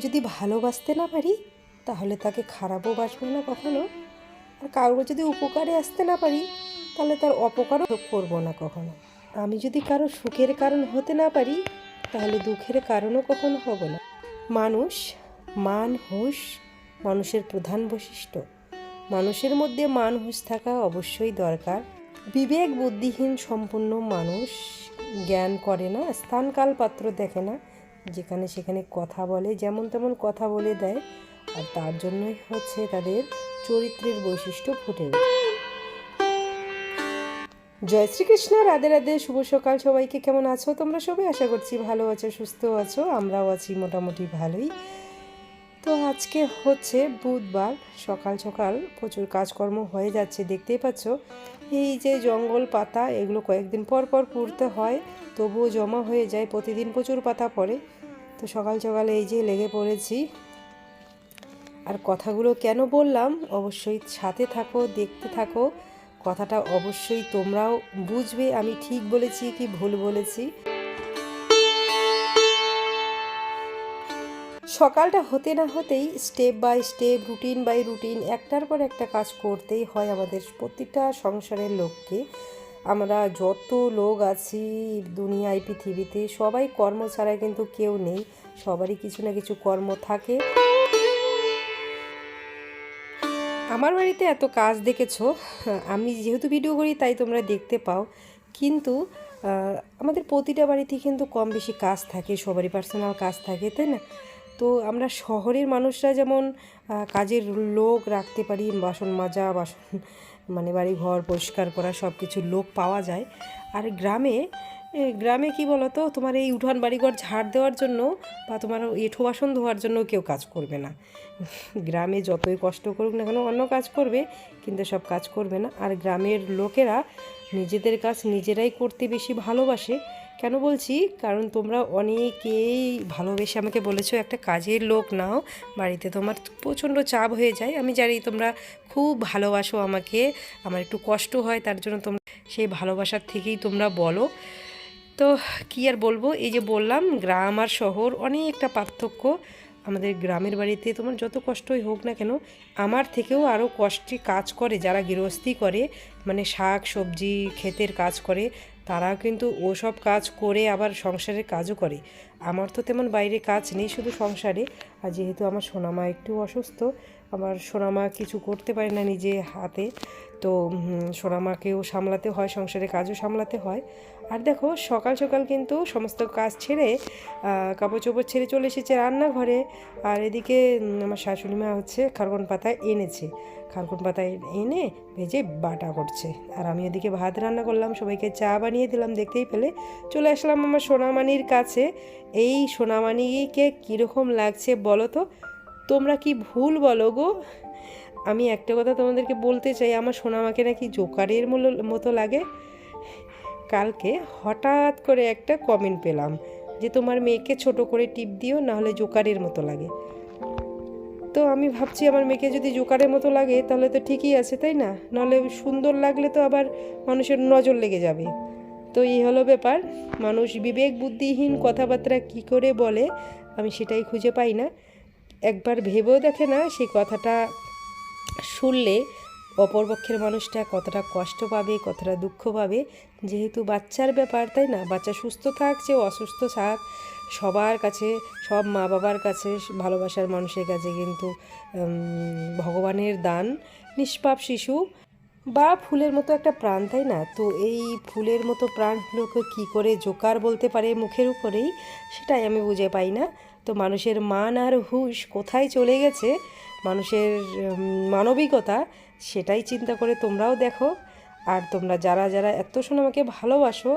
যদি ভালোবাসতে না পারি, তাহলে তাকে খারাপও বাসবো না কখনো। আর কারোর যদি উপকারে আসতে না পারি, তাহলে তার অপকারও করব না কখনো। আমি যদি কারও সুখের কারণ হতে না পারি, তাহলে দুঃখের কারণও কখনো হব না। মানুষ, মান, হুঁশ, মানুষের প্রধান বৈশিষ্ট্য। মানুষের মধ্যে মান, হুঁশ থাকা অবশ্যই দরকার। বিবেক, বুদ্ধিহীন, সম্পূর্ণ মানুষ। জ্ঞান করে না, স্থানকাল পাত্র দেখে না। যেখানে সেখানে কথা বলে, যেমন তেমন কথা বলে দেয়। আর তার জন্যই হচ্ছে তাদের চরিত্রের বৈশিষ্ট্য ফুটে ওঠে। জয় শ্রীকৃষ্ণ, রাধে রাধে, শুভ সকাল। সবাইকে কেমন আছো? তোমরা সবাই আশা করছি ভালো আছো, সুস্থ আছো। আমরাও আছি মোটামুটি ভালোই। তো আজকে হচ্ছে বুধবার, সকাল সকাল প্রচুর কাজকর্ম হয়ে যাচ্ছে, দেখতেই পাচ্ছ। এই যে জঙ্গল পাতা, এগুলো কয়েকদিন পর পর পুড়তে হয়, তবুও জমা হয়ে যায়, প্রতিদিন প্রচুর পাতা পড়ে। তো সকাল সকাল এই যে লেগে পড়েছি। আর কথাগুলো কেন বললাম, অবশ্যই সাথে থাকো, দেখতে থাকো। কথাটা অবশ্যই তোমরাও বুঝবে, আমি ঠিক বলেছি কি ভুল বলেছি? সকালটা হতে না হতেই step by step routine by routine একটার পর একটা কাজ করতেই হয় আমাদের প্রতিটা সংসারের লোককে। আমরা যত লোক আছি দুনিয়ায়, পৃথিবীতে, সবাই কর্ম ছাড়া কিন্তু কেউ নেই, সবারই কিছু না কিছু কর্ম থাকে। আমার বাড়িতে এত কাজ দেখেছ? আমি যেহেতু ভিডিও করি, তাই তোমরা দেখতে পাও। কিন্তু আমাদের প্রতিটা বাড়িতে কিন্তু কম বেশি কাজ থাকে, সবারই পার্সোনাল কাজ থাকে, তাই না? তো আমরা শহরের মানুষরা যেমন কাজের লোক রাখতে পারি, বাসন মাজা, বাসন মানে বাড়ি ঘর পরিষ্কার করা সব কিছু লোক পাওয়া যায়। আর গ্রামে গ্রামে কি বলতো, তোমার এই উঠান বাড়িঘর ঝাড় দেওয়ার জন্য বা তোমার এঁঠো বাসন ধোয়ার জন্য কেউ কাজ করবে না। গ্রামে যতই কষ্ট করুক না কেন, অন্য কাজ করবে, কিন্তু সব কাজ করবে না। আর গ্রামের লোকেরা নিজেদের কাজ নিজেরাই করতে বেশি ভালোবাসে। কেন বলছি? কারণ তোমরা অনেকেই ভালোবেসে আমাকে বলেছ, একটা কাজের লোক নাও, বাড়িতে তোমার প্রচণ্ড চাপ হয়ে যায়। আমি জানি তোমরা খুব ভালোবাসো আমাকে, আমার একটু কষ্ট হয়, তার জন্য তোমরা সেই ভালোবাসার থেকেই তোমরা বলো। তো কী আর বলব? এই যে বললাম, গ্রাম আর শহর অনেকটা পার্থক্য। আমাদের গ্রামের বাড়িতে তোমার যত কষ্টই হোক না কেন, আমার থেকেও আরও কষ্টে কাজ করে, যারা গৃহস্থী করে মানে শাক, সবজি, ক্ষেতের কাজ করে তারা কিন্তু ওসব কাজ করে আবার সংসারের কাজও করে। আমার তো তেমন বাইরে কাজ নেই শুধু সংসারে। আর যেহেতু আমার সোনামা একটু অসুস্থ, আমার সোনামা কিছু করতে পারে না নিজে হাতে। তো সোনামাকেও সামলাতে হয় সংসারে কাজও সামলাতে হয়। আর দেখো, সকাল সকাল কিন্তু সমস্ত কাজ ছেড়ে কাপড় চোপড় ছেড়ে চলে এসেছে রান্নাঘরে। আর এদিকে আমার শাশুড়ি মা হচ্ছে খারকন পাতা এনেছে। খারকন পাতা এনে ভেজে বাটা করছে। আর আমি এদিকে ভাত রান্না করলাম, সবাইকে চা বানিয়ে দিলাম, দেখতেই পেলে। চলে আসলাম আমার সোনামানির কাছে। এই সোনামানিকে কীরকম লাগছে বলো তো? তোমরা কি ভুল বলো গো? আমি একটা কথা তোমাদেরকে বলতে চাই, আমার সোনামাকে নাকি জোকারের মূল- মতো লাগে। কালকে হঠাৎ করে একটা কমেন্ট পেলাম যে, তোমার মেয়েকে ছোট করে টিপ দিও নাহলে জোকারের মতো লাগে। তো আমি ভাবছি, আমার মেয়েকে যদি জোকারের মতো লাগে, তাহলে তো ঠিকই আছে, তাই না? নাহলে সুন্দর লাগলে তো আবার মানুষের নজর লেগে যাবে। তো এই হলো ব্যাপার। মানুষ বিবেক বুদ্ধিহীন কথাবার্তা কি করে বলে, আমি সেটাই খুঁজে পাই না। একবার ভেবেও দেখে না, সেই কথাটা শুনলে অপরপক্ষের মানুষটা কতটা কষ্ট পাবে, কতটা দুঃখ পাবে। যেহেতু বাচ্চার ব্যাপার, তাই না? বাচ্চা সুস্থ থাক যে অসুস্থ থাক, সবার কাছে, সব মা বাবার কাছে ভালোবাসার মানুষের কাছে কিন্তু ভগবানের দান, নিষ্পাপ শিশু বা ফুলের মতো একটা প্রাণ, তাই না? তো এই ফুলের মতো প্রাণগুলোকে কী করে জোকার বলতে পারে মুখের উপরেই, সেটাই আমি বুঝে পাই না। তো মানুষের মান আর হুশ কোথায় চলে গেছে, মানুষের মানবিকতা সেটাই চিন্তা করে তোমরাও দেখো। আর তোমরা যারা যারা এত সোনামাকে ভালোবাসো,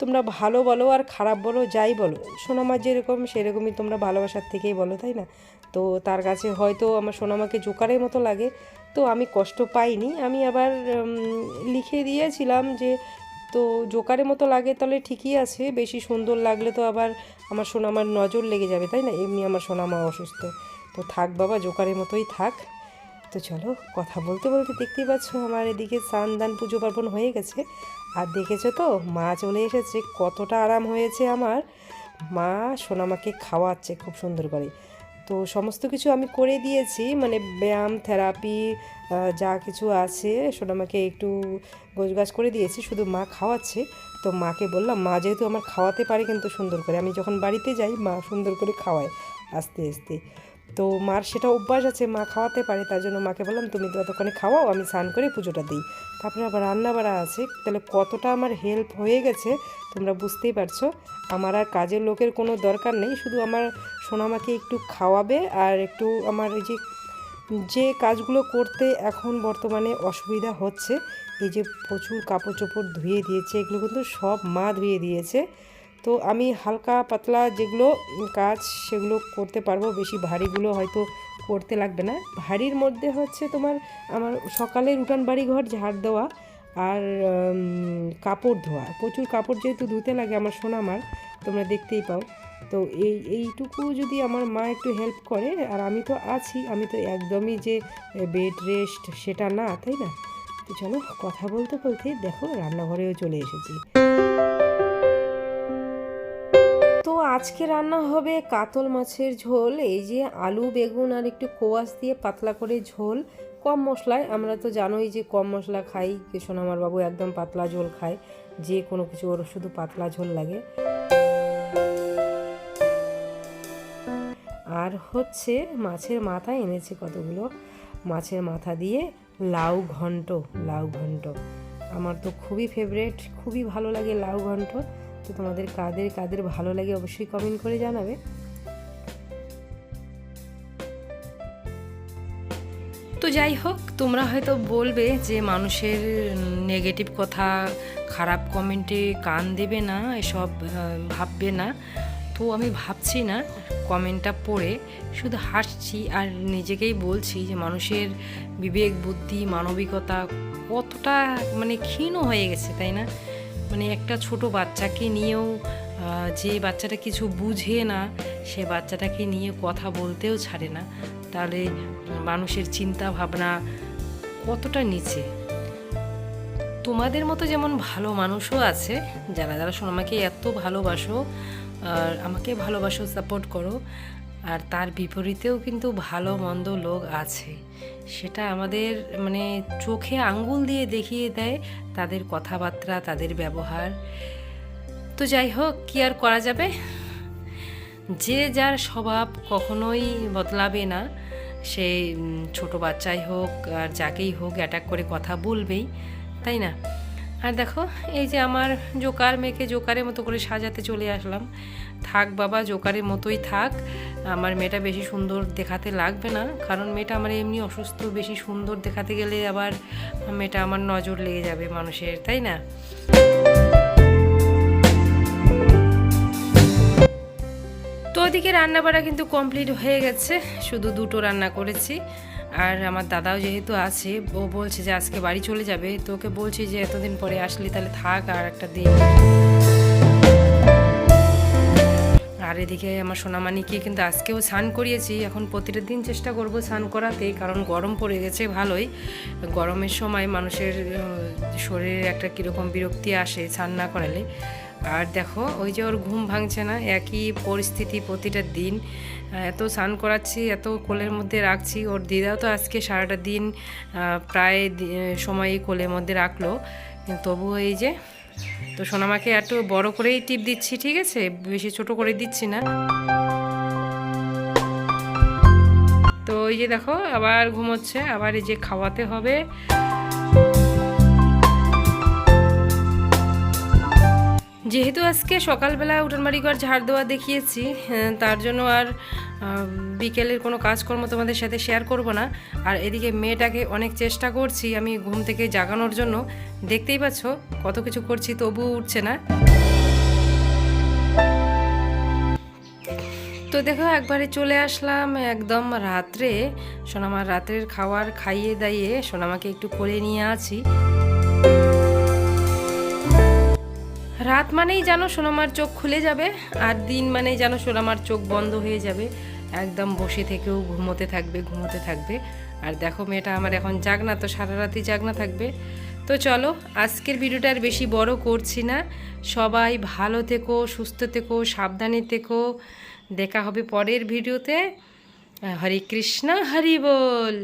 তোমরা ভালো বলো আর খারাপ বলো, যাই বলো। সোনামার যেরকম সেরকমই তোমরা ভালোবাসার থেকেই বলো, তাই না? তো তার কাছে হয়তো আমার সোনামাকে জোকারের মতো লাগে। তো আমি কষ্ট পাইনি। আমি আবার লিখে দিয়েছিলাম যে তো জোকারের মতো লাগে তাহলে ঠিকই আছে, বেশি সুন্দর লাগলে তো আবার আমার সোনামার নজর লেগে যাবে, তাই না? এমনি আমার সোনামা অসুস্থ। তো থাক বাবা, জোকারের মতোই থাক। তো চলো, কথা বলতে বলতে দেখতেই পাচ্ছ আমার এদিকে স্নান দান পুজো পার্বণ হয়ে গেছে। আর দেখেছ তো, মা চলে এসেছে, কতটা আরাম হয়েছে আমার। মা সোনামাকে খাওয়াচ্ছে খুব সুন্দর করে। তো সমস্ত কিছু আমি করে দিয়েছি মানে ব্যায়াম, থেরাপি যা কিছু আছে, সোনামাকে একটু গোছগাছ করে দিয়েছি, শুধু মা খাওয়াচ্ছে। তো মাকে বললাম, মা যেহেতু আমার খাওয়াতে পারে কিন্তু সুন্দর করে। আমি যখন বাড়িতে যাই, মা সুন্দর করে খাওয়ায় আস্তে আস্তে। তো মার সেটা অভ্যাস আছে, মা খাওয়াতে পারে, তার জন্য মাকে বললাম, তুমি ততক্ষণে খাওয়াও, আমি স্নান করে পুজোটা দিই। তারপরে আবার রান্না বাড়া আছে। তাহলে কতটা আমার হেল্প হয়ে গেছে, তোমরা বুঝতেই পারছ। আমার আর কাজের লোকের কোনো দরকার নেই, শুধু আমার সোনামাকে একটু খাওয়াবে আর একটু আমার ওই যে যে কাজগুলো করতে এখন বর্তমানে অসুবিধা হচ্ছে, এই যে প্রচুর কাপড় চোপড় ধুয়ে দিয়েছে, এগুলো কিন্তু সব মা ধুয়ে দিয়েছে। তো আমি হালকা পাতলা যেগুলো কাজ সেগুলো করতে পারব, বেশি ভারীগুলো হয়তো করতে লাগবে না। ভারীর মধ্যে হচ্ছে তোমার আমার সকালের উঠান বাড়ি ঘর ঝাড় দেওয়া আর কাপড় ধোয়া। প্রচুর কাপড় যেহেতু ধুতে লাগে আমার সোনামার, তোমরা দেখতেই পাও। তো এই, এইটুকু যদি আমার মা একটু হেল্প করে, আর আমি তো আছি, আমি তো একদমই যে বেড রেস্ট সেটা না, তাই না? তো চলো কথা বলতে বলতে দেখো, রান্নাঘরেও চলে এসেছি। তো আজকে রান্না হবে কাতল মাছের ঝোল, এই যে আলু, বেগুন আর একটু কোয়াশ দিয়ে পাতলা করে ঝোল। কম মশলায়, আমরা তো জানোই যে কম মশলা খাই। সোনামার বাবু একদম পাতলা ঝোল খায়, যে কোনো কিছু ওর শুধু পাতলা ঝোল লাগে। আর হচ্ছে মাছের মাথা এনেছে কতগুলো? মাছের মাথা দিয়ে লাউ ঘন্ট লাউ ঘন্ট। আমার তো খুবই ফেভারেট খুবই ভালো লাগে লাউ ঘন্ট। তো তোমাদের কাদের কাদের ভালো লাগে অবশ্যই কমেন্ট করে জানাবে। তো যাই হোক, তোমরা হয়তো বলবে যে মানুষের নেগেটিভ কথা, খারাপ কমেন্টে কান দেবে না, এসব ভাববে না। তো আমি ভাবছি না কমেন্টটা পড়ে শুধু হাসছি আর নিজেকেই বলছি যে মানুষের বিবেক, বুদ্ধি, মানবিকতা কতটা মানে ক্ষীণ হয়ে গেছে, তাই না? মানে একটা ছোট বাচ্চাকে নিয়েও যে বাচ্চাটা কিছু বুঝে না, সে বাচ্চাটাকে নিয়ে কথা বলতেও ছাড়ে না। তাহলে মানুষের চিন্তা ভাবনা কতটা নিচে? তোমাদের মতো যেমন ভালো মানুষও আছে, যারা যারা আমাকে এত ভালোবাসো, আর আমাকে ভালোবাসো সাপোর্ট করো। আর তার বিপরীতেও কিন্তু ভালো মন্দ লোক আছে। সেটা আমাদের মানে চোখে আঙ্গুল দিয়ে দেখিয়ে দেয় তাদের কথাবার্তা, তাদের ব্যবহার। তো যাই হোক, কি আর করা যাবে? যে যার স্বভাব কখনোই বদলাবে না। সে ছোট বাচ্চাই হোক আর যাকেই হোক অ্যাটাক করে কথা বলবেই, তাই না? আর দেখো, এই যে আমার জোকার, মেয়েকে জোকারের মতো করে সাজাতে চলে আসলাম। থাক বাবা, জোকারের মতোই থাক। আমার মেয়েটা বেশি সুন্দর দেখাতে লাগবে না, কারণ মেয়েটা আমার এমনি অসুস্থ, বেশি সুন্দর দেখাতে গেলে আবার মেয়েটা আমার নজর লেগে যাবে মানুষের, তাই না? তো ওদিকে রান্নাবাড়া কিন্তু কমপ্লিট হয়ে গেছে, শুধু দুটো রান্না করেছি। আর আমার দাদাও যেহেতু আছে, ও বলছে যে আজকে বাড়ি চলে যাবে, তো ওকে বলছি যে এতদিন পরে আসলি তাহলে থাক আর একটা দিন। আর এদিকে আমার সোনামানিকে কিন্তু আজকেও স্নান করিয়েছি। এখন প্রতিটা দিন চেষ্টা করব স্নান করাতে কারণ গরম পড়ে গেছে ভালোই। গরমের সময় মানুষের শরীরে একটা কীরকম বিরক্তি আসে স্নান না করালে। আর দেখো, ওই যে ওর ঘুম ভাঙছে না, একই পরিস্থিতি প্রতিটা দিন। এত স্নান করাচ্ছি, এত কোলের মধ্যে রাখছি। ওর দিদাও তো আজকে সারাটা দিন প্রায় সময়ই কোলের মধ্যে রাখল। তবুও এই যে তো সোনামাকে একটু বড় করেই টিপ দিচ্ছি, ঠিক আছে? বেশি ছোট করে দিচ্ছি না। তো এই যে দেখো, আবার ঘুমোচ্ছে, আবার এই যে খাওয়াতে হবে। যেহেতু আজকে সকালবেলা উঠান ঝাড় দেওয়া দেখিয়েছি তার জন্য আর বিকেলের কোনো কাজকর্ম তোমাদের সাথে শেয়ার করব না। আর এদিকে মেয়েটাকে অনেক চেষ্টা করছি আমি ঘুম থেকে জাগানোর জন্য। দেখতেই পাচ্ছ, কত কিছু করছি তবুও উঠছে না। তো দেখো, একবারে চলে আসলাম একদম রাত্রে। সোনামার রাত্রের খাবার খাইয়ে দাইয়ে সোনামাকে একটু করে নিয়ে আছি। রাত মানেই যেন সোনামার চোখ খুলে যাবে আর দিন মানেই যেন সোনামার চোখ বন্ধ হয়ে যাবে। একদম বসে থেকেও ঘুমোতে থাকবে ঘুমোতে থাকবে। আর দেখো মেয়েটা আমার এখন জাগনা, তো সারা রাতই জাগনা থাকবে। তো চলো, আজকের ভিডিওটা আর বেশি বড় করছি না। সবাই ভালো থেকো, সুস্থ থেকো, সাবধানে থেকো। দেখা হবে পরের ভিডিওতে। হরে কৃষ্ণ, হরি বল।